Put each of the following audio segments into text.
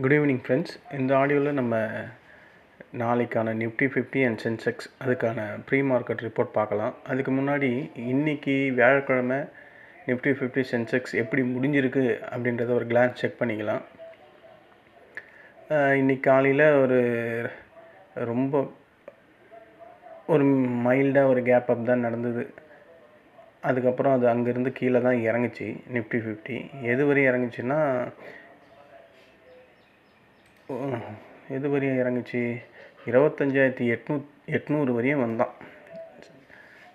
Good evening friends இந்த ஆடியோவில் நம்ம நாளைக்கான நிஃப்டி ஃபிஃப்டி அண்ட் சென்செக்ஸ் அதுக்கான ப்ரீ மார்க்கெட் ரிப்போர்ட் பார்க்கலாம். அதுக்கு முன்னாடி இன்றைக்கி வியாழக்கிழமை நிஃப்டி ஃபிஃப்டி சென்செக்ஸ் எப்படி முடிஞ்சிருக்கு அப்படின்றத ஒரு கிளான்ஸ் செக் பண்ணிக்கலாம். இன்றைக்கி காலையில் ஒரு ரொம்ப ஒரு மைல்டாக ஒரு கேப் அப் தான் நடந்தது. அதுக்கப்புறம் அது அங்கேருந்து கீழே தான் இறங்குச்சு நிஃப்டி ஃபிஃப்டி எது வரையும் இறங்குச்சுன்னா எது வரையும் இறங்குச்சு? இருபத்தஞ்சாயிரத்தி எட்நூ எட்நூறு வரையும் வந்தான்.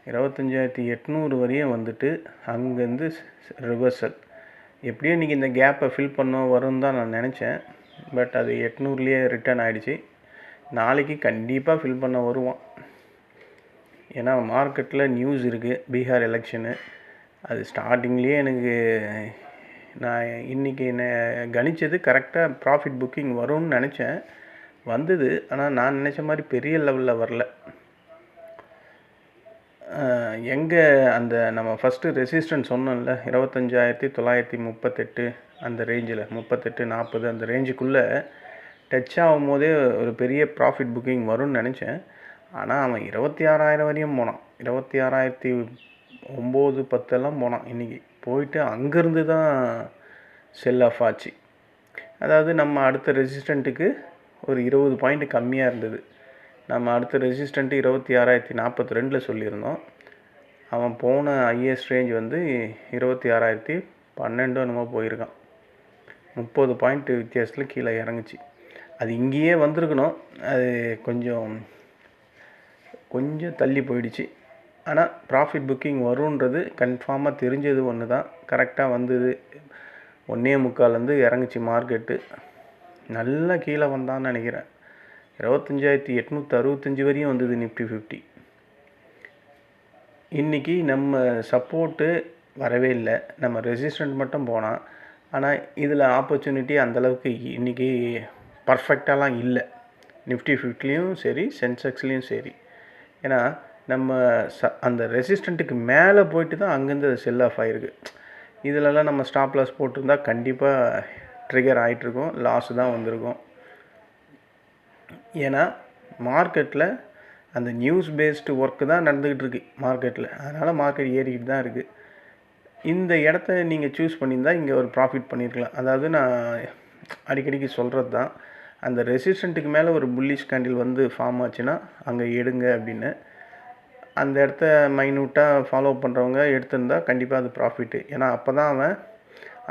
இருபத்தஞ்சாயிரத்தி எட்நூறு வரையும் வந்துட்டு அங்கேருந்து ரிவர்சல் எப்படியும் இன்றைக்கி இந்த கேப்பை ஃபில் பண்ண வரும்னு தான் நான் நினச்சேன். பட் அது எட்நூறுலேயே ரிட்டர்ன் ஆகிடுச்சு நாளைக்கு கண்டிப்பாக ஃபில் பண்ண வருவான் ஏன்னா மார்க்கெட்டில் நியூஸ் இருக்குது பீகார் எலெக்ஷனு அது ஸ்டார்டிங்லேயே எனக்கு நான் இன்றைக்கி என்ன கணித்தது கரெக்டாக ப்ராஃபிட் புக்கிங் வரும்னு நினச்சேன். வந்தது. ஆனால் நான் நினச்ச மாதிரி பெரிய லெவலில் வரல. எங்கே அந்த நம்ம ஃபஸ்ட்டு ரெசிஸ்டன்ஸ் சொன்னோம்ல இருபத்தஞ்சாயிரத்தி தொள்ளாயிரத்தி முப்பத்தெட்டு அந்த ரேஞ்சில் முப்பத்தெட்டு நாற்பது அந்த ரேஞ்சுக்குள்ளே டச் ஆகும் போதே ஒரு பெரிய ப்ராஃபிட் புக்கிங் வரும்னு நினச்சேன். ஆனால் அவன் இருபத்தி ஆறாயிரம் வரையும் போனான். இருபத்தி ஆறாயிரத்தி ஒம்பது பத்தெல்லாம் போனான் இன்றைக்கி போயிட்டு அங்கேருந்து தான் செல் ஆஃப் ஆச்சு. அதாவது நம்ம அடுத்த ரெசிஸ்டண்ட்டுக்கு ஒரு இருபது பாயிண்ட் கம்மியாக இருந்தது. நம்ம அடுத்த ரெசிஸ்டண்ட்டு இருபத்தி ஆறாயிரத்தி நாற்பத்தி ரெண்டில் சொல்லியிருந்தோம். அவன் போன ஹையஸ்ட் ரேஞ்ச் வந்து இருபத்தி ஆறாயிரத்தி பன்னெண்டோ என்னமோ போயிருக்கான். முப்பது பாயிண்ட் வித்தியாசத்தில் கீழே இறங்குச்சு. அது இங்கேயே வந்திருக்கணும். அது கொஞ்சம் கொஞ்சம் தள்ளி போயிடுச்சு. ஆனால் ப்ராஃபிட் புக்கிங் வருன்றது கன்ஃபார்மாக தெரிஞ்சது ஒன்று தான் கரெக்டாக வந்தது. ஒன்றே முக்கால்லேருந்து இறங்குச்சு மார்க்கெட்டு நல்லா கீழே வந்தான்னு நினைக்கிறேன். இருபத்தஞ்சாயிரத்தி எட்நூற்றி அறுபத்தஞ்சி வரையும் வந்தது நிஃப்டி ஃபிஃப்டி இன்றைக்கி நம்ம சப்போர்ட்டு வரவே இல்லை. நம்ம ரெசிஸ்டன்ட் மட்டும் போனால் ஆனால் இதில் ஆப்பர்ச்சுனிட்டி அந்தளவுக்கு இன்றைக்கி பர்ஃபெக்டாலாம் இல்லை. நிஃப்டி ஃபிஃப்டிலையும் சரி சென்செக்ஸ்லேயும் சரி. ஏன்னா நம்ம ச அந்த ரெசிஸ்டண்ட்டுக்கு மேலே போயிட்டு தான் அங்கேருந்து அது செல் ஆஃப் ஆகிருக்கு இதிலலாம் நம்ம ஸ்டாப் லாஸ் போட்டிருந்தா கண்டிப்பாக ட்ரிகர் ஆகிட்ருக்கும் லாஸ் தான் வந்திருக்கும். ஏன்னா மார்க்கெட்டில் அந்த நியூஸ் பேஸ்டு ஒர்க்கு தான் நடந்துக்கிட்டு இருக்கு மார்க்கெட்டில் அதனால் மார்க்கெட் ஏறிக்கிட்டு தான் இருக்குது இந்த இடத்த நீங்கள் சூஸ் பண்ணியிருந்தால் இங்கே ஒரு ப்ராஃபிட் பண்ணியிருக்கலாம். அதாவது நான் அடிக்கடிக்கு சொல்கிறது தான் அந்த ரெசிஸ்டண்ட்டுக்கு மேலே ஒரு புல்லிஷ் கேண்டில் வந்து ஃபார்ம் ஆச்சுன்னா அங்கே எடுங்க அப்படின்னு. அந்த இடத்த மைன்யூட்டாக ஃபாலோ பண்ணுறவங்க எடுத்திருந்தா கண்டிப்பாக அது ப்ராஃபிட்டு ஏன்னா அப்போ தான் அவன்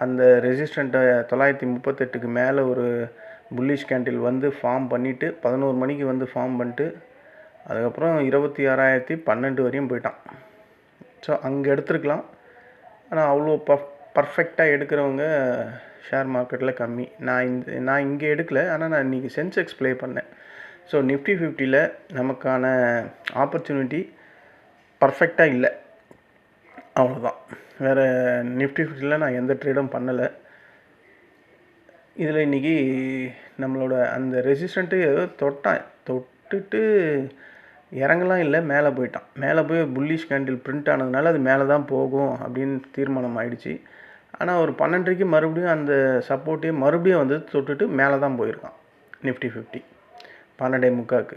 அந்த ரெசிஸ்டண்ட்டை தொள்ளாயிரத்தி முப்பத்தெட்டுக்கு மேலே ஒரு புல்லிஷ் கேண்டில் வந்து ஃபார்ம் பண்ணிவிட்டு பதினோரு மணிக்கு வந்து ஃபார்ம் பண்ணிட்டு அதுக்கப்புறம் இருபத்தி ஆறாயிரத்தி பன்னெண்டு வரையும் போயிட்டான். ஸோ அங்கே எடுத்துருக்கலாம். ஆனால் அவ்வளோ ப பர்ஃபெக்டாக எடுக்கிறவங்க ஷேர் மார்க்கெட்டில் கம்மி. நான் இந்த நான் இங்கே எடுக்கல. ஆனால் நான் இன்றைக்கி சென்செக்ஸ் ப்ளே பண்ணேன். ஸோ நிஃப்டி ஃபிஃப்டியில் நமக்கான ஆப்பர்ச்சுனிட்டி பர்ஃபெக்டாக இல்லை. அவ்வளோதான் வேறு நிஃப்டி ஃபிஃப்டியில் நான் எந்த ட்ரேடும் பண்ணலை. இதில் இன்றைக்கி நம்மளோட அந்த ரெசிஸ்டண்ட்டு ஏதோ தொட்டான். தொட்டுட்டு இறங்கலாம் இல்லை மேலே போயிட்டான். மேலே போய் புல்லிஷ் கேண்டில் பிரிண்ட் ஆனதுனால அது மேலே தான் போகும் அப்படின்னு தீர்மானம் ஆயிடுச்சு. ஆனால் ஒரு பன்னெண்டரைக்கு மறுபடியும் அந்த சப்போர்ட்டையும் மறுபடியும் வந்து தொட்டுட்டு மேலே தான் போயிருக்கான். நிஃப்டி ஃபிஃப்டி பன்னெண்டே முக்காக்கு.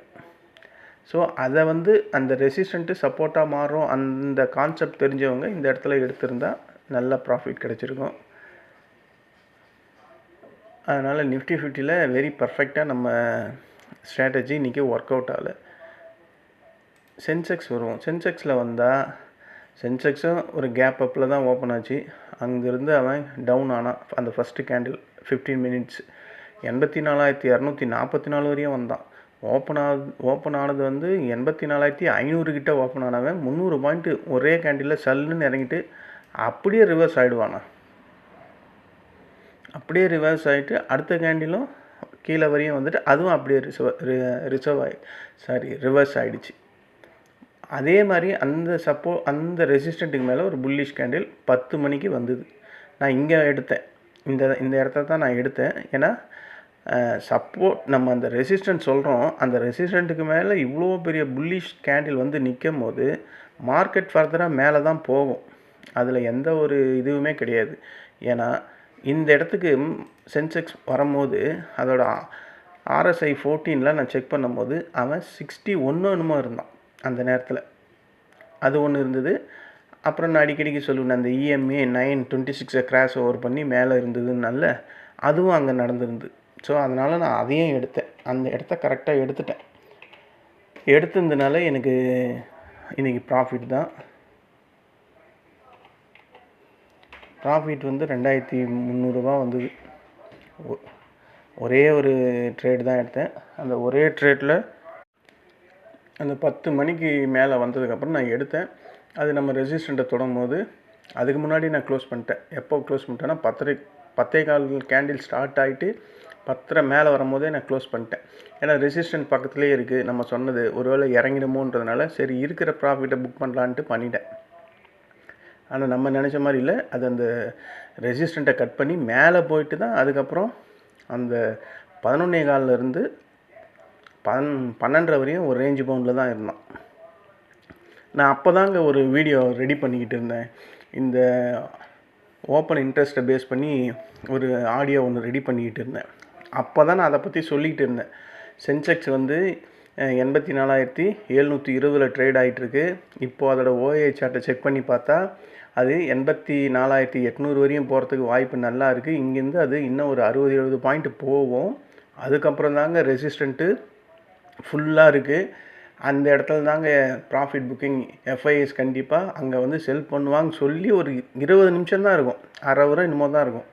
ஸோ அதை வந்து அந்த ரெசிஸ்டண்ட்டு சப்போர்ட்டாக மாறும். அந்த கான்செப்ட் தெரிஞ்சவங்க இந்த இடத்துல எடுத்திருந்தால் நல்ல ப்ராஃபிட் கிடச்சிருக்கும். அதனால் நிஃப்டி ஃபிஃப்டியில் வெரி பர்ஃபெக்டாக நம்ம ஸ்ட்ராட்டஜி இன்றைக்கி ஒர்க் அவுட் ஆகலை. சென்செக்ஸ் வருவோம் சென்செக்ஸில் வந்தால் சென்செக்ஸும் ஒரு கேப் அப்பில் தான் ஓப்பன் ஆச்சு. அங்கேருந்து அவன் டவுன் ஆனான் அந்த ஃபஸ்ட்டு கேண்டில் ஃபிஃப்டீன் மினிட்ஸ் எண்பத்தி நாலாயிரத்தி இரநூத்தி நாற்பத்தி நாலு வரையும் வந்தான். ஓப்பன் ஆ ஓப்பன் ஆனது வந்து எண்பத்தி நாலாயிரத்தி ஐநூறு கிட்ட ஓப்பன் ஆனவன். முந்நூறு பாயிண்ட்டு ஒரே கேண்டிலில் சல்லுன்னு இறங்கிட்டு அப்படியே ரிவர்ஸ் ஆகிடுவானா அப்படியே ரிவர்ஸ் ஆகிட்டு அடுத்த கேண்டிலும் கீழே வரையும் வந்துட்டு அதுவும் அப்படியே ரிசர்வ் ரிசர்வ் ஆகி சாரி ரிவர்ஸ் ஆகிடுச்சு அதே மாதிரி அந்த சப்போ அந்த ரெசிஸ்டண்ட்டுக்கு மேலே ஒரு புல்லிஷ் கேண்டில் பத்து மணிக்கு வந்தது. நான் இங்கே எடுத்தேன். இந்த இந்த இடத்த தான் நான் எடுத்தேன். ஏன்னா சப்போர்ட் நம்ம அந்த ரெசிஸ்டன்ட் சொல்கிறோம் அந்த ரெசிஸ்டண்ட்டுக்கு மேலே இவ்வளோ பெரிய புல்லிஷ் கேண்டில் வந்து நிற்கும் போது மார்க்கெட் ஃபர்தராக மேலே தான் போகும். அதில் எந்த ஒரு இதுவுமே கிடையாது. ஏன்னா இந்த இடத்துக்கு சென்செக்ஸ் வரும்போது அதோட ஆர்எஸ்ஐ ஃபோர்டீனில் நான் செக் பண்ணும்போது அவன் சிக்ஸ்டி ஒன்று என்னமோ இருந்தான் அந்த நேரத்தில். அது ஒன்று இருந்தது. அப்புறம் நான் அடிக்கடிக்கு சொல்லுவேன் அந்த இஎம்ஏ நைன் டுவெண்ட்டி சிக்ஸை கிராஸ் ஓவர் பண்ணி மேலே இருந்ததுனால அதுவும் அங்கே நடந்திருந்து ஸோ அதனால் நான் அதையும் எடுத்தேன். அந்த இடத்த கரெக்டாக எடுத்துட்டேன். எடுத்ததுனால எனக்கு இன்றைக்கி ப்ராஃபிட் தான். ப்ராஃபிட் வந்து ரெண்டாயிரத்தி முந்நூறுரூவா வந்தது. ஒ- ஒரே ஒரு ட்ரேட் தான் எடுத்தேன். அந்த ஒரே ட்ரேட்டில் அந்த பத்து மணிக்கு மேலே வந்ததுக்கப்புறம் நான் எடுத்தேன். அது நம்ம ரெசிஸ்டண்ட்டை தொடங்கும் போது அதுக்கு முன்னாடி நான் க்ளோஸ் பண்ணிட்டேன். எப்போ க்ளோஸ் பண்ணிட்டேன்னா பத்தரை பத்தே கால் கேண்டில் ஸ்டார்ட் ஆகிட்டு பத்தரை மேலே வரும்போதே நான் க்ளோஸ் பண்ணிட்டேன். ஏன்னா ரெசிஸ்டன்ட் பக்கத்துலேயே இருக்குது நம்ம சொன்னது ஒருவேளை இறங்கிடுமோன்றதுனால சரி இருக்கிற ப்ராஃபிட்டை புக் பண்ணலான்ட்டு பண்ணிட்டேன். ஆனால் நம்ம நினச்ச மாதிரி இல்லை. அது அந்த ரெசிஸ்டண்ட்டை கட் பண்ணி மேலே போயிட்டு தான் அதுக்கப்புறம் அந்த பதினொன்னே கால்ல இருந்து பன் பன்னெண்டரை வரையும் ஒரு ரேஞ்சு பவுண்டில் தான் இருந்தான் நான் அப்போ தாங்க ஒரு வீடியோ ரெடி பண்ணிக்கிட்டு இருந்தேன். இந்த ஓப்பன் இன்ட்ரெஸ்ட்டை பேஸ் பண்ணி ஒரு ஆடியோ ஒன்று ரெடி பண்ணிக்கிட்டு இருந்தேன். அப்போ தான் நான் அதை பற்றி சொல்லிக்கிட்டு இருந்தேன். சென்செக்ஸ் வந்து எண்பத்தி நாலாயிரத்தி எழுநூற்றி இருபதில் ட்ரேட் ஆகிட்டுருக்கு இப்போது அதோட ஓஏ சார்ட்டை செக் பண்ணி பார்த்தா அது எண்பத்தி நாலாயிரத்தி எட்நூறு வரையும் போகிறதுக்கு வாய்ப்பு நல்லா இருக்குது இங்கேருந்து அது இன்னும் ஒரு அறுபது எழுபது பாயிண்ட் போகும். அதுக்கப்புறம் தாங்க ரெசிஸ்டண்ட்டு ஃபுல்லாக இருக்குது அந்த இடத்துல தாங்க ப்ராஃபிட் புக்கிங் எஃப்ஐஎஸ் கண்டிப்பாக அங்கே வந்து செல் பண்ணுவாங்க சொல்லி ஒரு இருபது நிமிஷம் தான் இருக்கும். அரை வரும் இன்னமும் தான் இருக்கும்.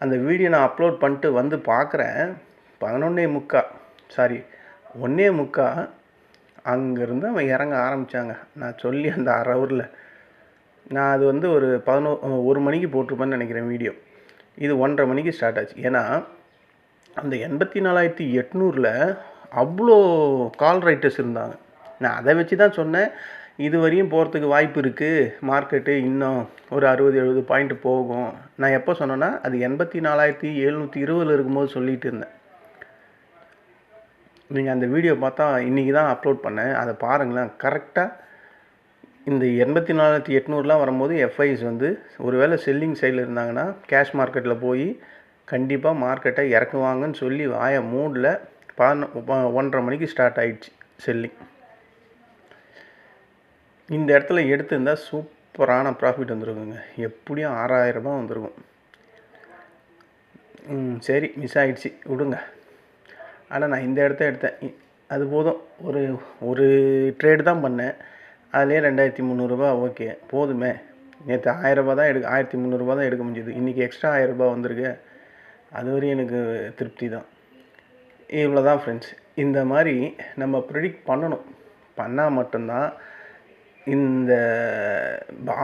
அந்த வீடியோ நான் அப்லோட் பண்ணிட்டு வந்து பார்க்குறேன். பதினொன்னே முக்கா சாரி ஒன்றே முக்கா அங்கேருந்து அவன் இறங்க ஆரம்பித்தாங்க நான் சொல்லி அந்த அரை ஹவரில் நான் அது வந்து ஒரு பதினோ ஒரு மணிக்கு போட்டிருப்பேன்னு நினைக்கிறேன் வீடியோ. இது ஒன்றரை மணிக்கு ஸ்டார்ட் ஆச்சு. ஏன்னா அந்த எண்பத்தி நாலாயிரத்தி எட்நூறில் அவ்வளோ கால் ரைட்டர்ஸ் இருந்தாங்க. நான் அதை வச்சு தான் சொன்னேன். இது வரையும் போகிறதுக்கு வாய்ப்பு இருக்குது மார்க்கெட்டு இன்னும் ஒரு அறுபது எழுபது பாயிண்ட் போகும். நான் எப்போ சொன்னேன்னா அது எண்பத்தி நாலாயிரத்தி எழுநூற்றி இருபதில் இருக்கும்போது சொல்லிட்டு இருந்தேன். நீங்கள் அந்த வீடியோ பார்த்தா இன்றைக்கி தான் அப்லோட் பண்ணேன். அதை பாருங்களேன். கரெக்டாக இந்த எண்பத்தி நாலாயிரத்தி எட்நூறுலாம் வரும்போது எஃப்ஐஸ் வந்து ஒருவேளை செல்லிங் சைடில் இருந்தாங்கன்னா கேஷ் மார்க்கெட்டில் போய் கண்டிப்பாக மார்க்கெட்டை இறக்குவாங்கன்னு சொல்லி வாய மூடில். பதினொ ஒன்றரை மணிக்கு ஸ்டார்ட் ஆகிடுச்சு செல்லிங் இந்த இடத்துல எடுத்திருந்தால் சூப்பரான ப்ராஃபிட் வந்துருக்குங்க. எப்படியும் ஆறாயிரரூபா வந்துருக்கும். வந்திருக்கும் சரி மிஸ் ஆகிடுச்சி விடுங்க. ஆனால் நான் இந்த இடத்த எடுத்தேன். அது போதும். ஒரு ஒரு ட்ரேடு தான் பண்ணேன். அதுலேயே ரெண்டாயிரத்தி முந்நூறுரூபா ஓகே போதுமே. நேற்று ஆயிரரூபா தான் எடுக்க ஆயிரத்தி முந்நூறுரூபா தான் எடுக்க முடிஞ்சுது. இன்றைக்கி எக்ஸ்ட்ரா ஆயிரரூபா வந்திருக்கு. அது வரையும் எனக்கு திருப்தி தான். இவ்வளோ தான் ஃப்ரெண்ட்ஸ் இந்த மாதிரி நம்ம ப்ரிடிக்ட் பண்ணணும். பண்ணால் மட்டும்தான் இந்த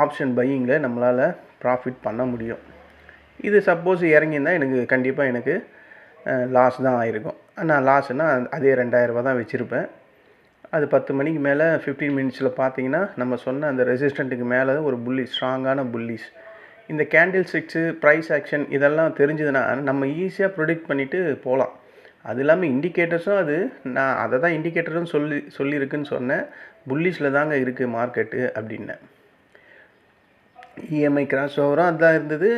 ஆப்ஷன் பையிங்கில் நம்மளால் ப்ராஃபிட் பண்ண முடியும். இது சப்போஸ் இறங்கியிருந்தால் எனக்கு கண்டிப்பாக எனக்கு லாஸ் தான் ஆயிருக்கும். நான் லாஸ்னால் அதே ரெண்டாயிரரூபா தான் வச்சுருப்பேன். அது பத்து மணிக்கு மேலே ஃபிஃப்டீன் மினிட்ஸில் பார்த்தீங்கன்னா நம்ம சொன்ன அந்த ரெசிஸ்டண்ட்டுக்கு மேலே ஒரு புள்ளி ஸ்ட்ராங்கான புள்ளிஸ் இந்த கேண்டில் ஸ்டிக்ஸு ப்ரைஸ் ஆக்ஷன் இதெல்லாம் தெரிஞ்சதுன்னா நம்ம ஈஸியாக ப்ரொடிக்ட் பண்ணிவிட்டு போகலாம். அது இல்லாமல் இண்டிகேட்டர்ஸும் அது நான் அதை தான் இண்டிகேட்டரும் சொல்லி சொல்லியிருக்குன்னு சொன்னேன். புல்லிஷில் தாங்க இருக்குது மார்க்கெட்டு அப்படின்னேன் இஎம்ஐ கிராஸ் ஓவரும் அதுதான் இருந்தது.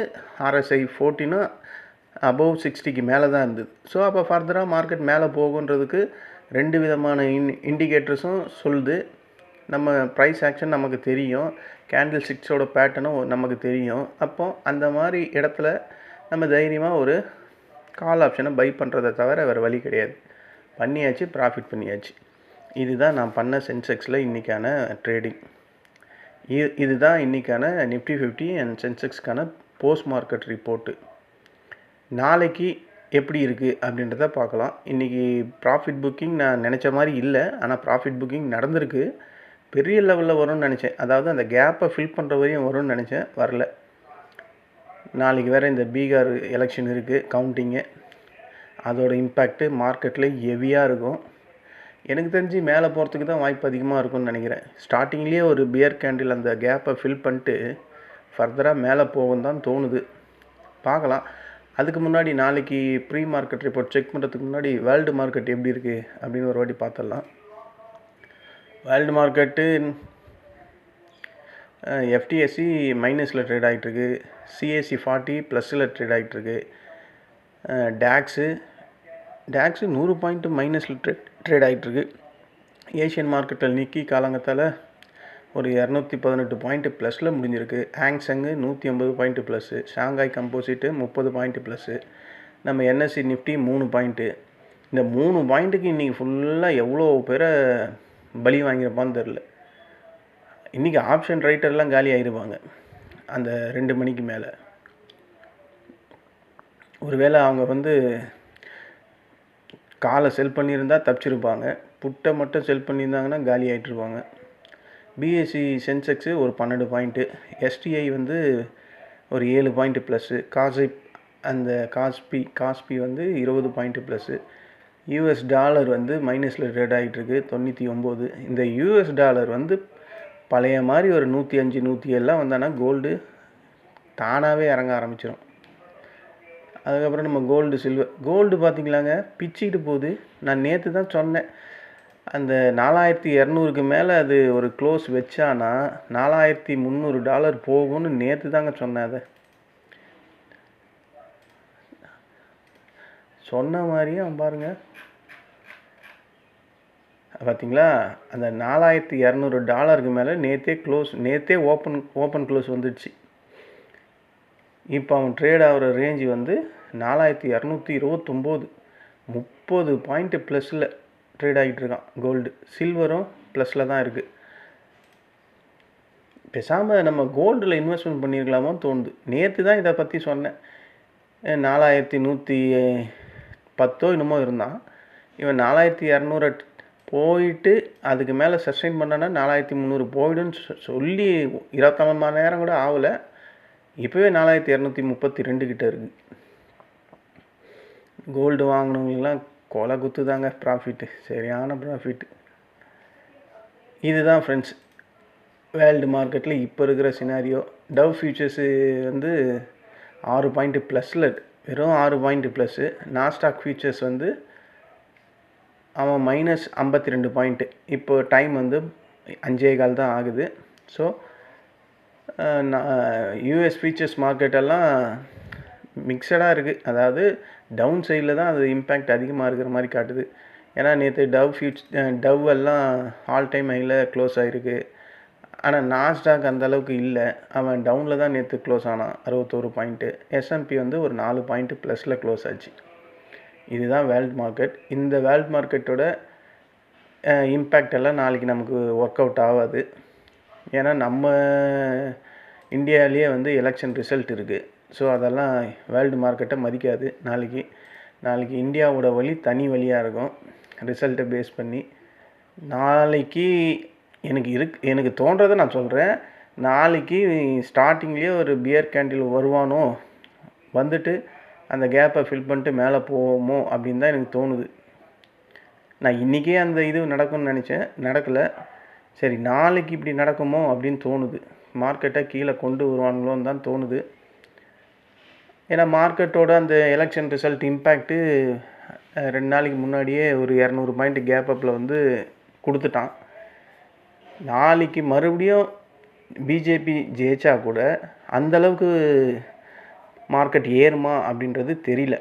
ஆர்எஸ்ஐ ஃபோர்டீனும் அபவ் சிக்ஸ்டிக்கு மேலே தான் இருந்தது. ஸோ அப்போ ஃபர்தராக மார்க்கெட் மேலே போகுன்றதுக்கு ரெண்டு விதமான இன் இண்டிகேட்டர்ஸும் சொல்லுது. நம்ம ப்ரைஸ் ஆக்ஷன் நமக்கு தெரியும். கேண்டில் சிக்ஸோட பேட்டர்னும் நமக்கு தெரியும். அப்போ அந்த மாதிரி இடத்துல நம்ம தைரியமாக ஒரு கால் ஆப்ஷனை பை பண்ணுறதை தவிர வேறு வழி கிடையாது. பண்ணியாச்சு ப்ராஃபிட் பண்ணியாச்சு. இதுதான் நான் பண்ண சென்செக்ஸில் இன்றைக்கான ட்ரேடிங் இது இதுதான் இன்றைக்கான நிஃப்டி ஃபிஃப்டி அண்ட் சென்செக்ஸ்க்கான போஸ்ட் மார்க்கெட் ரிப்போர்ட்டு நாளைக்கு எப்படி இருக்குது அப்படின்றத பார்க்கலாம். இன்றைக்கி ப்ராஃபிட் புக்கிங் நான் நினச்ச மாதிரி இல்லை. ஆனால் ப்ராஃபிட் புக்கிங் நடந்திருக்கு. பெரிய லெவலில் வரும்னு நினச்சேன். அதாவது அந்த கேப்பை ஃபில் பண்ணுற வரையும் வரும்னு நினச்சேன். வரல. நாளைக்கு வேறு இந்த பீகார் எலெக்ஷன் இருக்குது கவுண்டிங்கு அதோட இம்பேக்ட்டு மார்க்கெட்டில் ஹெவியாக இருக்கும். எனக்கு தெரிஞ்சு மேலே போகிறதுக்கு தான் வாய்ப்பு அதிகமாக இருக்கும்னு நினைக்கிறேன். ஸ்டார்டிங்லேயே ஒரு பியர் கேண்டில் அந்த கேப்பை ஃபில் பண்ணிட்டு ஃபர்தராக மேலே போகும் தான் தோணுது. பார்க்கலாம். அதுக்கு முன்னாடி நாளைக்கு ப்ரீ மார்க்கெட் ரிப்போர்ட் செக் பண்ணுறதுக்கு முன்னாடி வேர்ல்டு மார்க்கெட் எப்படி இருக்குது அப்படின்னு ஒரு வாட்டி பார்த்துடலாம். வேர்ல்டு மார்க்கெட்டு எஃப்டிஎஸ்சி மைனஸில் ட்ரேட் ஆகிட்டுருக்கு சிஎஸ்சி ஃபார்ட்டி ப்ளஸில் ட்ரேட் ஆகிட்டுருக்கு டேக்ஸு டேக்ஸு நூறு பாயிண்ட்டு மைனஸில் ட்ரேட் ட்ரேட் ஆகிட்டுருக்கு ஏஷியன் மார்க்கெட்டில் நிக்கி காலங்கத்தால் ஒரு இரநூத்தி பதினெட்டு பாயிண்ட்டு ப்ளஸில் முடிஞ்சிருக்கு. ஹேங்ஸங்கு நூற்றி ஐம்பது பாயிண்ட்டு ப்ளஸ்ஸு ஷாங்காய் கம்போசிட்டு முப்பது பாயிண்ட்டு ப்ளஸ்ஸு நம்ம என்எஸ்சி நிஃப்டி மூணு பாயிண்ட்டு இந்த மூணு பாயிண்ட்டுக்கு இன்றைக்கி ஃபுல்லாக எவ்வளோ பேரை பலி வாங்கியிருப்பான்னு தெரில இன்றைக்கி ஆப்ஷன் ரைட்டர்லாம் காலி ஆயிடுவாங்க அந்த ரெண்டு மணிக்கு மேலே. ஒருவேளை அவங்க வந்து காலை செல் பண்ணியிருந்தா தப்பிச்சிருப்பாங்க. புட்டை மட்டும் செல் பண்ணியிருந்தாங்கன்னா காலி ஆகிட்டுருப்பாங்க பிஎஸ்சி சென்செக்ஸு ஒரு பன்னெண்டு பாயிண்ட்டு எஸ்டிஐ வந்து ஒரு ஏழு பாயிண்ட்டு ப்ளஸ்ஸு காசை அந்த காஸ்பி காஸ்பி வந்து இருபது பாயிண்ட்டு ப்ளஸ்ஸு யூஎஸ் டாலர் வந்து மைனஸில் ட்ரேட் ஆகிட்டுருக்கு தொண்ணூற்றி ஒம்பது இந்த யூஎஸ் டாலர் வந்து பழைய மாதிரி ஒரு நூற்றி அஞ்சு நூற்றி ஏழுலாம் வந்தானா கோல்டு தானாகவே இறங்க ஆரம்பிச்சிடும் அதுக்கப்புறம் நம்ம கோல்டு சில்வர் கோல்டு பார்த்திங்களாங்க பிச்சுக்கிட்டு போகுது. நான் நேற்று தான் சொன்னேன். அந்த நாலாயிரத்தி இரநூறுக்கு மேலே அது ஒரு க்ளோஸ் வச்சானா நாலாயிரத்தி முந்நூறு டாலர் போகும்னு நேற்று தாங்க சொன்னேன் அதை. சொன்ன மாதிரியும் பாருங்கள் பார்த்தீங்களா அந்த நாலாயிரத்தி இரநூறு டாலருக்கு மேலே நேற்றே க்ளோஸ் நேற்றே ஓப்பன் ஓப்பன் க்ளோஸ் வந்துடுச்சு இப்போ அவன் ட்ரேட் ஆகிற ரேஞ்சு வந்து நாலாயிரத்தி இரநூத்தி இருபத்தொம்போது. முப்பது பாயிண்ட்டு ப்ளஸில் ட்ரேட் ஆகிட்டு இருக்கான். கோல்டு சில்வரும் ப்ளஸில் தான் இருக்குது பேசாமல் நம்ம கோல்டில் இன்வெஸ்ட்மெண்ட் பண்ணியிருக்கலாமோன்னு தோணுது. நேற்று தான் இதை பற்றி சொன்னேன். நாலாயிரத்தி நூற்றி பத்தோ என்னமோ இருந்தான். இவன் நாலாயிரத்தி இரநூறு போயிட்டு அதுக்கு மேலே சஸ்டெயின் பண்ணனா நாலாயிரத்தி முந்நூறு போயிடுன்னு சொல்லி இருபத்தாலு மணி நேரம் கூட ஆகலை. இப்போவே நாலாயிரத்தி இரநூத்தி முப்பத்தி ரெண்டு கிட்ட இருக்குது கோல்டு வாங்கினவங்களுக்குலாம் கொலை குத்து தாங்க ப்ராஃபிட்டு சரியான ப்ராஃபிட்டு இதுதான் ஃப்ரெண்ட்ஸ் வேர்ல்டு மார்க்கெட்டில் இப்போ இருக்கிற சினாரியோ டவ் ஃபியூச்சர்ஸு வந்து ஆறு பாயிண்ட்டு ப்ளஸில் வெறும் ஆறு பாயிண்ட்டு ப்ளஸ்ஸு நாஸ்டாக் ஃபியூச்சர்ஸ் வந்து அவன் மைனஸ் ஐம்பத்தி ரெண்டு பாயிண்ட்டு இப்போ டைம் வந்து அஞ்சே கால் தான் ஆகுது. ஸோ யூஎஸ் ஃபீச்சர்ஸ் மார்க்கெட்டெல்லாம் மிக்சடாக இருக்குது அதாவது டவுன் சைடில் தான் அது இம்பேக்ட் அதிகமாக இருக்கிற மாதிரி காட்டுது. ஏன்னா நேற்று டவ் ஃபியூச் டவ் எல்லாம் ஆல் டைம் ஹையில் க்ளோஸ் ஆகிருக்கு ஆனால் நாஸ்டாக் அந்தளவுக்கு இல்லை. அவன் டவுனில் தான் நேற்று க்ளோஸ் ஆனான். அறுபத்தோரு பாயிண்ட்டு எஸ்என்பி வந்து ஒரு நாலு பாயிண்ட்டு ப்ளஸில் க்ளோஸ் ஆச்சு. இதுதான் வேர்ல்ட் மார்க்கெட். இந்த வேர்ல்ட் மார்க்கெட்டோட இம்பேக்ட் எல்லாம் நாளைக்கு நமக்கு ஒர்க் அவுட் ஆகாது. ஏன்னா நம்ம இந்தியாவிலேயே வந்து எலெக்ஷன் ரிசல்ட் இருக்குது ஸோ அதெல்லாம் வேர்ல்டு மார்க்கெட்டை மதிக்காது. நாளைக்கு நாளைக்கு இந்தியாவோட வழி தனி வழியாக இருக்கும். ரிசல்ட்டை பேஸ் பண்ணி. நாளைக்கு எனக்கு இருக் எனக்கு தோன்றதை நான் சொல்கிறேன் நாளைக்கு ஸ்டார்டிங்லேயே ஒரு பியர் கேண்டில் வருவானோ? வந்துட்டு அந்த கேப்பை ஃபில் பண்ணிட்டு மேலே போவோமோ அப்படின்னு தான் எனக்கு தோணுது. நான் இன்றைக்கே அந்த இது நடக்கும்னு நினச்சேன். நடக்கலை. சரி நாளைக்கு இப்படி நடக்குமோ அப்படின்னு தோணுது. மார்க்கெட்டை கீழே கொண்டு வருவாங்களோன்னு தான் தோணுது. ஏன்னா மார்க்கெட்டோட அந்த எலெக்ஷன் ரிசல்ட் இம்பேக்ட்டு ரெண்டு நாளைக்கு முன்னாடியே ஒரு இரநூறு பாயிண்ட் கேப் அப்பில் வந்து கொடுத்துட்டான். நாளைக்கு மறுபடியும் பிஜேபி ஜெயிச்சா கூட அந்தளவுக்கு மார்க்கெட் ஏறுமா அப்படின்றது தெரியல.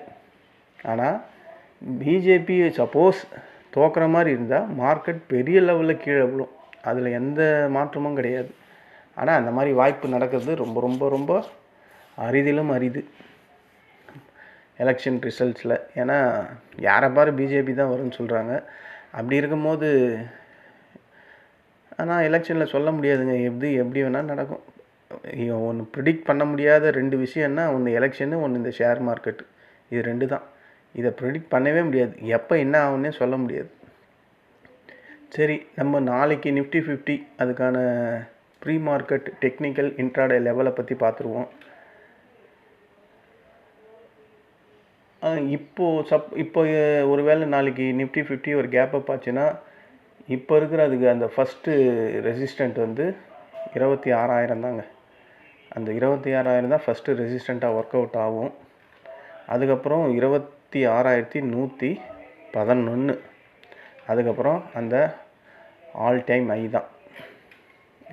ஆனால் பிஜேபி சப்போஸ் தோக்குற மாதிரி இருந்தால் மார்க்கெட் பெரிய லெவலில் கீழே விழும். அதில் எந்த மாற்றமும் கிடையாது. ஆனால் அந்த மாதிரி வாய்ப்பு நடக்கிறது ரொம்ப ரொம்ப ரொம்ப அரிதிலும் அரிது. எலெக்ஷன் ரிசல்ட்ஸில் ஏன்னா யாரை பாரு பிஜேபி தான் வரும்னு சொல்கிறாங்க அப்படி இருக்கும்போது ஆனால் எலெக்ஷனில் சொல்ல முடியாதுங்க. எப்படி எப்படி வேணால் நடக்கும். ஒன்று ப்ரிடிக்ட் பண்ண முடியாத ரெண்டு விஷயம்னா ஒன்று எலெக்ஷனு ஒன்று இந்த ஷேர் மார்க்கெட்டு இது ரெண்டு தான். இதை ப்ரிடிக்ட் பண்ணவே முடியாது. எப்போ என்ன ஆகுன்னே சொல்ல முடியாது. சரி நம்ம நாளைக்கு நிஃப்டி ஃபிஃப்டி அதுக்கான ப்ரீ மார்க்கெட் டெக்னிக்கல் இன்ட்ராடே லெவலை பற்றி பார்த்துருவோம். இப்போது சப் இப்போ ஒருவேளை நாளைக்கு நிஃப்டி ஃபிஃப்டி ஒரு கேப் அப் ஆச்சுன்னா இப்போ இருக்கிற அதுக்கு அந்த ஃபஸ்ட்டு ரெசிஸ்டண்ட் வந்து இருபத்தி ஆறாயிரம் தாங்க. அந்த இருபத்தி ஆறாயிரம் தான் ஃபஸ்ட்டு ரெசிஸ்டண்ட்டாக ஒர்க் அவுட் ஆகும். அதுக்கப்புறம் இருபத்தி ஆறாயிரத்தி நூற்றி பதினொன்று அதுக்கப்புறம் அந்த ஆல் டைம் ஐ தான்.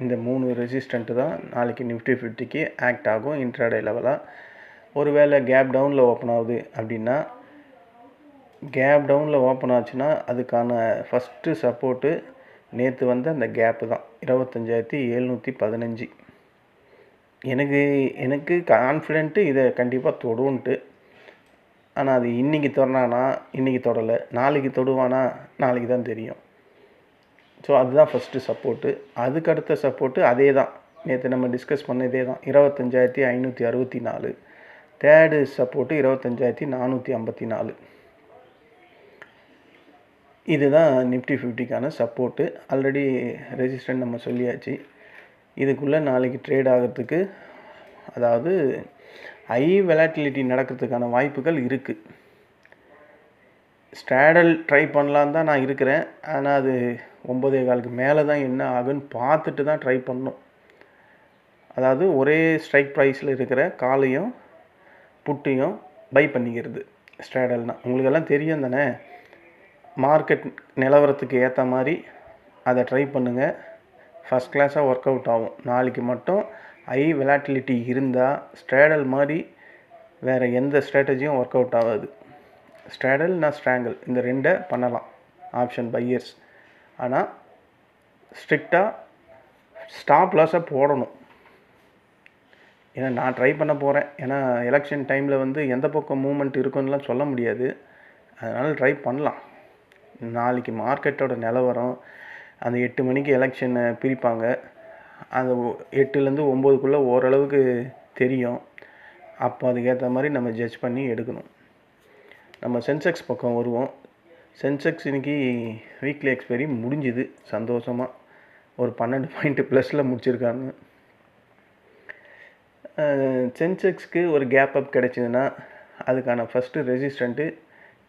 இந்த மூணு ரெசிஸ்டண்ட்டு தான் நாளைக்கு நிஃப்டி ஃபிஃப்டிக்கு ஆக்ட் ஆகும். இன்ட்ராடே லெவலாக ஒருவேளை கேப் டவுனில் ஓப்பன் ஆகுது அப்படின்னா கேப் டவுனில் ஓப்பன் ஆச்சுன்னா அதுக்கான ஃபஸ்ட்டு சப்போர்ட்டு நேற்று வந்த அந்த கேப்பு தான். இருபத்தஞ்சாயிரத்தி எழுநூற்றி பதினஞ்சு. எனக்கு எனக்கு கான்ஃபிடென்ட்டு இதை கண்டிப்பாக தொடுன்ட்டு. ஆனால் அது இன்றைக்கி தொடனானா இன்றைக்கி தொடலை. நாளைக்கு தொடுவானா நாளைக்கு தான் தெரியும். ஸோ அதுதான் ஃபஸ்ட்டு சப்போர்ட்டு அதுக்கு அடுத்த சப்போர்ட்டு அதே தான் நேற்று நம்ம டிஸ்கஸ் பண்ண இதே தான் இருபத்தஞ்சாயிரத்தி ஐநூற்றி அறுபத்தி நாலு. தேர்டு சப்போர்ட்டு இருபத்தஞ்சாயிரத்தி நானூற்றி ஐம்பத்தி நாலு. இதுதான் நிஃப்டி ஃபிஃப்டிக்கான சப்போர்ட்டு ஆல்ரெடி ரெஜிஸ்டன்ட் நம்ம சொல்லியாச்சு. இதுக்குள்ளே நாளைக்கு ட்ரேட் ஆகிறதுக்கு அதாவது ஹை வெலாட்டிலிட்டி நடக்கிறதுக்கான வாய்ப்புகள் இருக்குது ஸ்ட்ராடல் ட்ரை பண்ணலான்னு தான் நான் இருக்கிறேன். ஆனால் அது ஒம்பதே காலுக்கு மேலே தான் என்ன ஆகுன்னு பார்த்துட்டு தான் ட்ரை பண்ணும் அதாவது ஒரே ஸ்ட்ரைக் ப்ரைஸில் இருக்கிற காலையும் புட்டையும் பை பண்ணிக்கிறது. ஸ்ட்ராடல்னால் உங்களுக்கெல்லாம் தெரியும் தானே? மார்க்கெட் நிலவரத்துக்கு ஏற்ற மாதிரி அதை ட்ரை பண்ணுங்கள் ஃபஸ்ட் கிளாஸாக ஒர்க் அவுட் ஆகும். நாளைக்கு மட்டும் ஹை வெலாட்டிலிட்டி இருந்தால் ஸ்ட்ராடல் மாதிரி வேறு எந்த ஸ்ட்ராட்டஜியும் ஒர்க் அவுட் ஆகாது. ஸ்ட்ராடல் நான் ஸ்ட்ராங்கிள் இந்த ரெண்டை பண்ணலாம். ஆப்ஷன் பை இயர்ஸ் ஆனால் ஸ்ட்ரிக்டாக ஸ்டாப் லாஸை போடணும். ஏன்னா நான் ட்ரை பண்ண போகிறேன் ஏன்னா எலெக்ஷன் டைமில் வந்து எந்த பக்கம் மூமெண்ட் இருக்குன்னுலாம் சொல்ல முடியாது. அதனால் ட்ரை பண்ணலாம். நாளைக்கு மார்க்கெட்டோட நிலவரம் அந்த எட்டு மணிக்கு எலெக்ஷனை பிரிப்பாங்க. அந்த எட்டுலேருந்து ஒம்போதுக்குள்ளே ஓரளவுக்கு தெரியும். அப்போ அதுக்கேற்ற மாதிரி நம்ம ஜட்ஜ் பண்ணி எடுக்கணும். நம்ம சென்செக்ஸ் பக்கம் வருவோம். சென்செக்ஸ் இன்னைக்கு வீக்லி எக்ஸ்பைரி முடிஞ்சுது. சந்தோஷமாக ஒரு பன்னெண்டு பாயிண்ட்டு ப்ளஸில் முடிச்சிருக்காங்க. சென்செக்ஸ்க்கு ஒரு கேப் அப் கிடச்சிதுன்னா அதுக்கான ஃபஸ்ட்டு ரெசிஸ்டண்ட்டு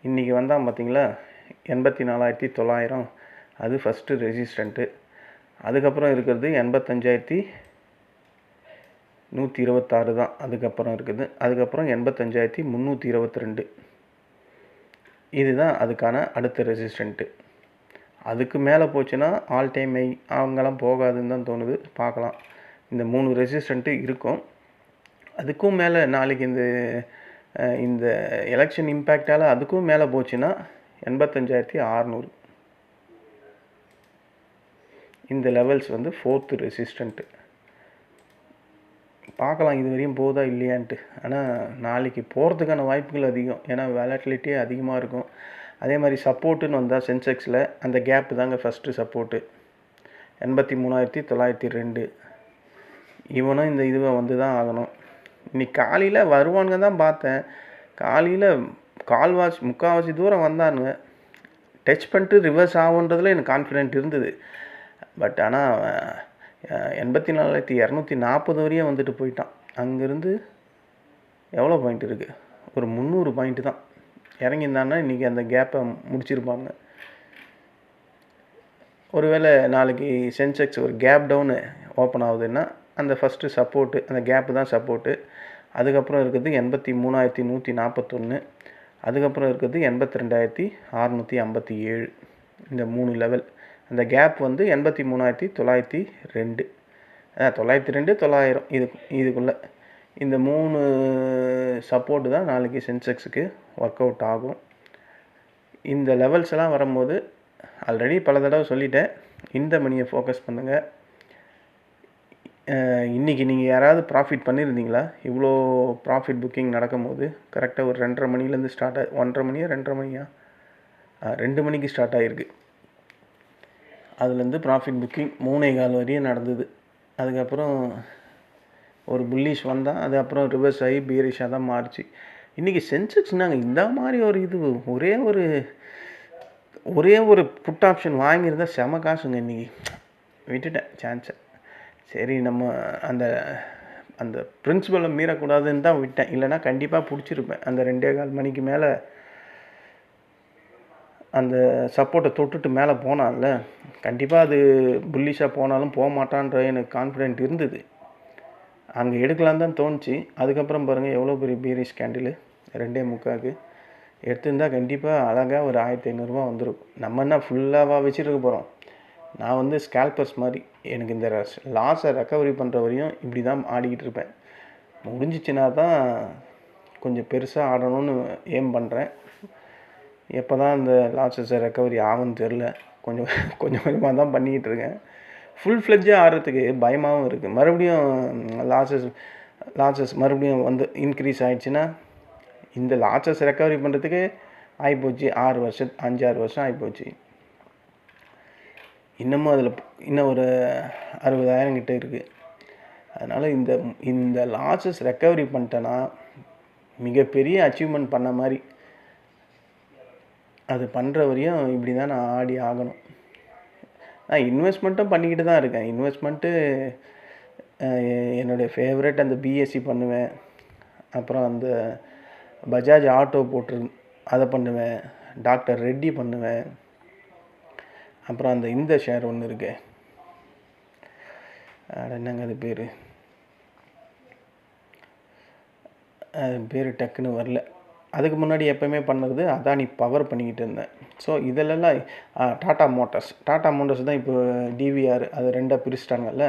இன்றைக்கி வந்தால் பார்த்தீங்களா எண்பத்தி நாலாயிரத்தி தொள்ளாயிரம். அது ஃபஸ்ட்டு ரெசிஸ்டண்ட்டு அதுக்கப்புறம் இருக்கிறது எண்பத்தஞ்சாயிரத்தி நூற்றி இருபத்தாறு தான். அதுக்கப்புறம் இருக்குது. அதுக்கப்புறம் எண்பத்தஞ்சாயிரத்தி முந்நூற்றி இருபத்தி ரெண்டு இதுதான் அதுக்கான அடுத்த ரெசிஸ்டண்ட்டு அதுக்கு மேலே போச்சுன்னா ஆல் டைம் ஐ அவங்கெல்லாம் போகாதுன்னு தான் தோணுது. பார்க்கலாம். இந்த மூணு ரெசிஸ்டண்ட்டு இருக்கும். அதுக்கும் மேலே நாளைக்கு இந்த இந்த எலெக்ஷன் இம்பேக்டால் அதுக்கும் மேலே போச்சுன்னா எண்பத்தஞ்சாயிரத்தி ஆறுநூறு இந்த லெவல்ஸ் வந்து ஃபோர்த்து ரெசிஸ்டண்ட்டு பார்க்கலாம் இது வரையும் போதா இல்லையான்ட்டு. ஆனால் நாளைக்கு போகிறதுக்கான வாய்ப்புகள் அதிகம். ஏன்னா வேலாட்டிலிட்டியே அதிகமாக இருக்கும். அதே மாதிரி சப்போர்ட்டுன்னு வந்தால் சென்செக்ஸில் அந்த கேப்பு தாங்க ஃபஸ்ட்டு சப்போர்ட்டு எண்பத்தி மூணாயிரத்தி தொள்ளாயிரத்தி ரெண்டு. இவனும் இந்த இதுவை வந்து தான் ஆகணும். இன்னைக்கு காலையில் வருவானுங்க தான் பார்த்தேன். காலையில் கால்வாசி முக்கால்வாசி தூரம் வந்தானுங்க. டச் பண்ணிட்டு ரிவர்ஸ் ஆகுன்றதுல எனக்கு கான்ஃபிடென்ட் இருந்தது. பட் ஆனால் எண்பத்தி நாலாயிரத்தி இரநூத்தி நாற்பது வரையும் வந்துட்டு போயிட்டான். அங்கேருந்து எவ்வளோ பாயிண்ட் இருக்குது ஒரு முந்நூறு பாயிண்ட்டு தான். இறங்கியிருந்தான்னா இன்றைக்கி அந்த கேப்பை முடிச்சிருப்பாங்க. ஒருவேளை நாளைக்கு சென்செக்ஸ் ஒரு கேப் டவுனு ஓப்பன் ஆகுதுன்னா அந்த ஃபஸ்ட்டு சப்போர்ட்டு அந்த கேப்பு தான் சப்போர்ட்டு அதுக்கப்புறம் இருக்கிறது எண்பத்தி மூணாயிரத்தி நூற்றி நாற்பத்தொன்று அதுக்கப்புறம் இருக்கிறது எண்பத்தி ரெண்டாயிரத்தி அறநூற்றி ஐம்பத்தி ஏழு. இந்த மூணு லெவல் அந்த கேப் வந்து எண்பத்தி மூணாயிரத்தி தொள்ளாயிரத்தி ரெண்டு. தொள்ளாயிரத்தி ரெண்டு தொள்ளாயிரம். இது இதுக்குள்ளே. இந்த மூணு சப்போர்ட்டு தான் நாளைக்கு சென்செக்ஸுக்கு ஒர்க் அவுட் ஆகும். இந்த லெவல்ஸ் எல்லாம் வரும்போது ஆல்ரெடி பல தடவை சொல்லிட்டேன். இந்த மணியை ஃபோக்கஸ் பண்ணுங்கள் இன்றைக்கி நீங்கள் யாராவது ப்ராஃபிட் பண்ணியிருந்தீங்களா? இவ்வளோ ப்ராஃபிட் புக்கிங் நடக்கும்போது கரெக்டாக ஒரு ரெண்டரை மணிலேருந்து ஸ்டார்ட் ஆகி ஒன்றரை மணியா ரெண்டரை மணியா? ரெண்டு மணிக்கு ஸ்டார்ட் ஆகிருக்கு அதுலேருந்து ப்ராஃபிட் புக்கிங் மூணே கால் வரையும் நடந்தது. அதுக்கப்புறம் ஒரு புல்லிஷ் வந்தால் அது அப்புறம் ரிவர்ஸ் ஆகி பீரிஷாக தான் மாறிச்சு. இன்றைக்கி சென்செக்ஸ் நாங்கள் இந்த மாதிரி ஒரு இது ஒரே ஒரு ஒரே ஒரு புட் ஆப்ஷன் வாங்கியிருந்தால் செம காசுங்க இன்றைக்கி விட்டுட்டேன் சான்ஸை சரி நம்ம அந்த அந்த பிரின்சிபலை மீறக்கூடாதுன்னு தான் விட்டேன். இல்லைனா கண்டிப்பாக பிடிச்சிருப்பேன். அந்த ரெண்டே கால் மணிக்கு மேலே அந்த சப்போர்ட்டை தொட்டுட்டு மேலே போனான்ல கண்டிப்பாக அது புல்லிஷாக போனாலும் போக மாட்டான்ற எனக்கு கான்ஃபிடென்ட் இருந்தது. அங்கே எடுக்கலான்னு தான் தோணுச்சு. அதுக்கப்புறம் பாருங்கள் எவ்வளோ பெரிய பீரிஷ் கேண்டில் ரெண்டே முக்காக்கு. எடுத்திருந்தால் கண்டிப்பாக அழகாக ஒரு ஆயிரத்தி ஐநூறுரூவா வந்துடும் நம்ம என்ன ஃபுல்லாக வச்சுருக்க போகிறோம் நான் வந்து ஸ்கேல்பர்ஸ் மாதிரி எனக்கு இந்த லாஸை ரெக்கவரி பண்ணுற வரையும் இப்படி தான் ஆடிக்கிட்டு இருப்பேன். முடிஞ்சிச்சுன்னா தான் கொஞ்சம் பெருசாக ஆடணும்னு ஏம் பண்ணுறேன் எப்போ தான் இந்த லாஸஸை ரெக்கவரி ஆகும்னு தெரில கொஞ்சம் கொஞ்சம் கொஞ்சமாக தான் பண்ணிக்கிட்டு இருக்கேன். ஃபுல் ஃப்ளெட்ஜாக ஆடுறதுக்கு பயமாகவும் இருக்குது மறுபடியும் லாஸஸ் லாஸஸ் மறுபடியும் வந்து இன்க்ரீஸ் ஆகிடுச்சுன்னா இந்த லாஸஸ் ரெக்கவரி பண்ணுறதுக்கு ஆகிப்போச்சு ஆறு வருஷம் அஞ்சாறு வருஷம் ஆகிப்போச்சு இன்னமும் அதில் இன்னும் ஒரு அறுபதாயிரம் கிட்டே இருக்குது அதனால் இந்த இந்த லாஸஸ் ரெக்கவரி பண்ணிட்டேன்னா மிகப்பெரிய அச்சீவ்மெண்ட் பண்ண மாதிரி அது பண்ணுற வரையும் இப்படி தான் நான் ஆடி ஆகணும். நான் இன்வெஸ்ட்மெண்ட்டும் பண்ணிக்கிட்டு தான் இருக்கேன். இன்வெஸ்ட்மெண்ட்டு என்னுடைய ஃபேவரட் அந்த பிஎஸ்சி பண்ணுவேன். அப்புறம் அந்த பஜாஜ் ஆட்டோ போட்டு அதை பண்ணுவேன். டாக்டர் ரெட்டி பண்ணுவேன். அப்புறம் அந்த இந்த ஷேர் ஒன்று இருக்கு. அது என்னங்க அது பேர்? அது பேர் டக்குன்னு வரல. அதுக்கு முன்னாடி எப்போயுமே பண்ணது அதானி பவர் பண்ணிக்கிட்டு இருந்தேன் ஸோ இதிலெல்லாம் டாட்டா மோட்டார்ஸ் டாட்டா மோட்டார்ஸ் தான் இப்போ டிவிஆர் அது ரெண்டாக பிரிச்சிட்டாங்கல்ல?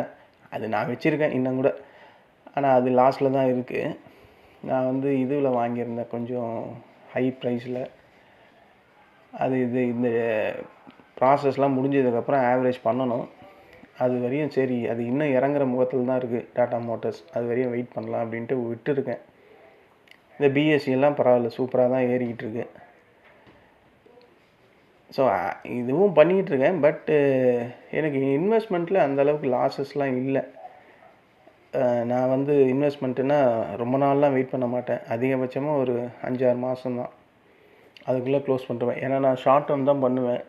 அது நான் வச்சுருக்கேன் இன்னும் கூட. ஆனால் அது லாஸ்ட்டில் தான் இருக்குது நான் வந்து இதுவில் வாங்கியிருந்தேன் கொஞ்சம் ஹை ப்ரைஸில் அது இது இந்த ப்ராசஸ்லாம் முடிஞ்சதுக்கப்புறம் ஆவரேஜ் பண்ணணும். அது வரையும் சரி அது இன்னும் இறங்குற முகத்தில் தான் இருக்குது டாட்டா மோட்டர்ஸ் அது வரையும் வெயிட் பண்ணலாம் அப்படின்ட்டு விட்டுருக்கேன். இந்த பிஎஸ்சியெல்லாம் பரவாயில்ல சூப்பராக தான் ஏறிக்கிட்டு இருக்கு. ஸோ இதுவும் பண்ணிக்கிட்டு இருக்கேன் பட்டு எனக்கு இன்வெஸ்ட்மெண்ட்டில் அந்தளவுக்கு லாஸஸ்லாம் இல்லை. நான் வந்து இன்வெஸ்ட்மெண்ட்டுன்னா ரொம்ப நாள்லாம் வெயிட் பண்ண மாட்டேன். அதிகபட்சமாக ஒரு அஞ்சாறு மாதம் தான். அதுக்குள்ளே க்ளோஸ் பண்ணுவேன் ஏன்னா நான் ஷார்ட் டேர்ம் தான் பண்ணுவேன்.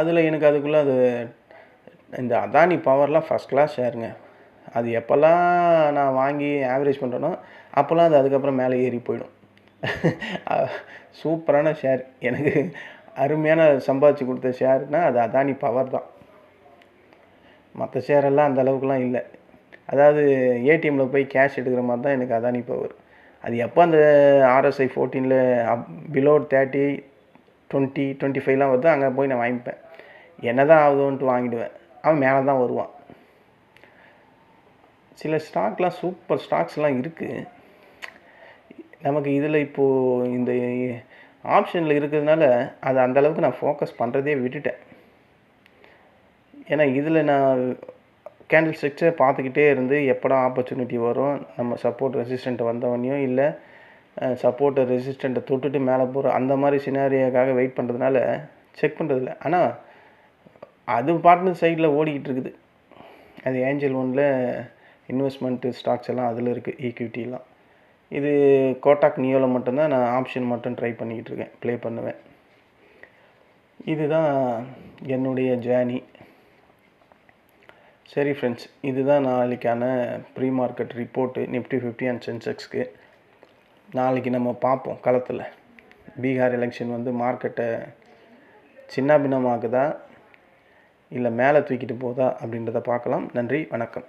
அதில் எனக்கு அதுக்குள்ளே அது இந்த அதானி பவர்லாம் ஃபஸ்ட் கிளாஸ் ஷேருங்க. அது எப்போல்லாம் நான் வாங்கி ஆவரேஜ் பண்ணுறேனோ அப்போல்லாம் அது அதுக்கப்புறம் மேலே ஏறி போயிடும். சூப்பரான ஷேர் எனக்கு அருமையான சம்பாதிச்சு கொடுத்த ஷேர்னால் அது அதானி பவர் தான். மற்ற ஷேரெல்லாம் அந்த அளவுக்குலாம் இல்லை. அதாவது ஏடிஎம்மில் போய் கேஷ் எடுக்கிற மாதிரி தான் எனக்கு அதானி பவர் அது எப்போ அந்த RSI ஃபோர்டீனில் up below thirty twenty twenty ஃபைவ்லாம் வருதோ அங்கே போய் நான் வாங்கிப்பேன். என்ன தான் ஆகுதோன்ட்டு வாங்கிடுவேன். அவன் மேலே தான் வருவான். சில ஸ்டாக்லாம் சூப்பர் ஸ்டாக்ஸ்லாம் இருக்குது நமக்கு இதில் இப்போது இந்த ஆப்ஷனில் இருக்கிறதுனால அது அந்தளவுக்கு நான் ஃபோக்கஸ் பண்ணுறதே விட்டுட்டேன். ஏன்னா இதில் நான் கேண்டில் ஸ்ட்ரக்சரை பார்த்துக்கிட்டே இருந்து எப்படா ஆப்பர்ச்சுனிட்டி வரும் நம்ம சப்போர்ட் ரெசிஸ்டண்ட்டை வந்தவனையும் இல்லை சப்போர்ட்டை ரெசிஸ்டண்ட்டை தொட்டுட்டு மேலே போகிற அந்த மாதிரி சினாரியாக்காக வெயிட் பண்ணுறதுனால செக் பண்ணுறதில்ல ஆனால் அது பாட்டுன்னு சைடில் ஓடிக்கிட்டு இருக்குது. அது ஏஞ்சல் ஒனில் இன்வெஸ்ட்மெண்ட்டு ஸ்டாக்ஸ் எல்லாம் அதில் இருக்குது ஈக்விட்டிலாம் இது கோட்டாக் நியோவில் மட்டும்தான் நான் ஆப்ஷன் மட்டும் ட்ரை பண்ணிக்கிட்டு இருக்கேன் ப்ளே பண்ணுவேன். இதுதான் என்னுடைய ஜேர்னி சரி ஃப்ரெண்ட்ஸ் இதுதான் நாளைக்கான pre market report Nifty fifty and சென்செக்ஸ்க்கு நாளைக்கு நம்ம பார்ப்போம் களத்தில். பீகார் எலெக்ஷன் வந்து மார்க்கெட்டை சின்ன பின்னமாக்குதா இல்லை மேலே தூக்கிட்டு போதா? அப்படின்றத பார்க்கலாம். நன்றி வணக்கம்.